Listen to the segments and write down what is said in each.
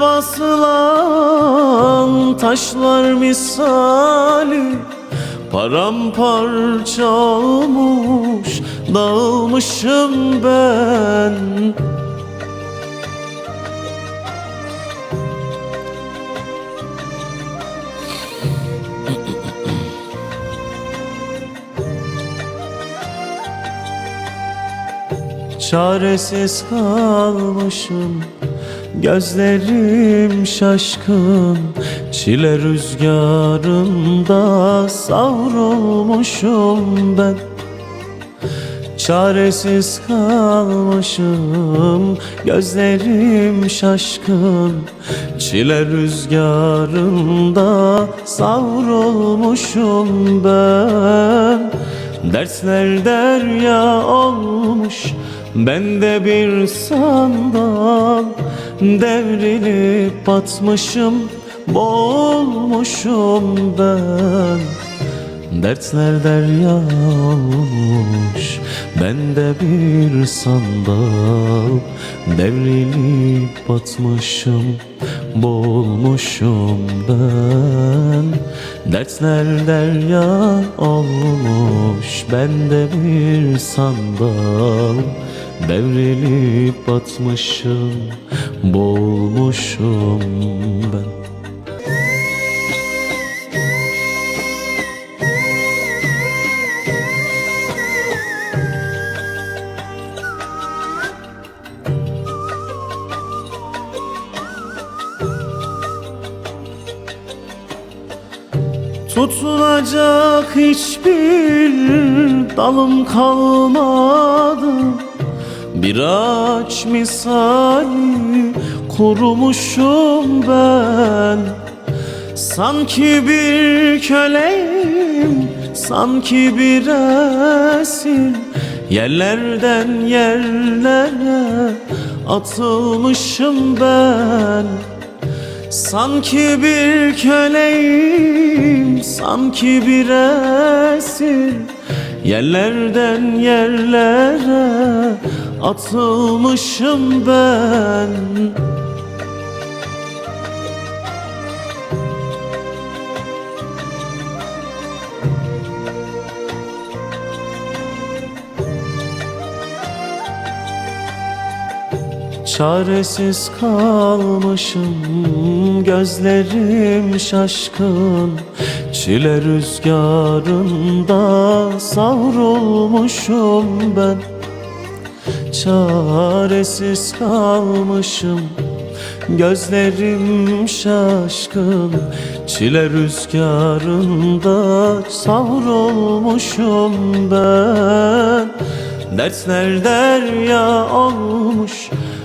basılan taşlar misali Paramparça olmuş dağılmışım ben. Çaresiz kalmışım Gözlerim şaşkın Çile rüzgarında savrulmuşum ben. Çaresiz kalmışım Gözlerim şaşkın Çile rüzgarında savrulmuşum ben Dertler derya olmuş Bende bir sandal. Devrilip batmışım Boğulmuşum ben Dertler derya olmuş Bende bir sandal. Devrilip batmışım Boğulmuşum ben. Dertler derya olmuş Bende bir sandal. Devrilip batmışım Boğulmuşum ben Tutunacak hiçbir dalım kalmadı. Bir ağaç misali kurumuşum ben. Sanki bir köleyim, sanki bir esir Yerlerden yerlere atılmışım ben Sanki bir köleyim, sanki bir esir. Yerlerden yerlere atılmışım ben Çaresiz kalmışım Gözlerim şaşkın. Çile rüzgarında Savrulmuşum ben. Çaresiz kalmışım Gözlerim şaşkın. Çile rüzgarında Savrulmuşum ben. Dertler derya olmuş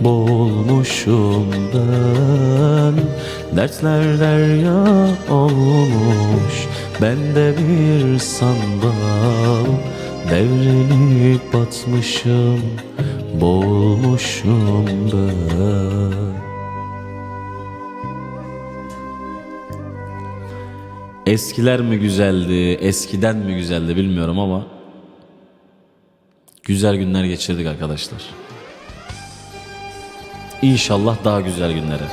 Boğulmuşum ben. Dertler derya olmuş. Bende bir sandal Devrilip batmışım. Boğulmuşum ben. Eskiler mi güzeldi, eskiden mi güzeldi bilmiyorum ama Güzel günler geçirdik arkadaşlar. İnşallah daha güzel günlere.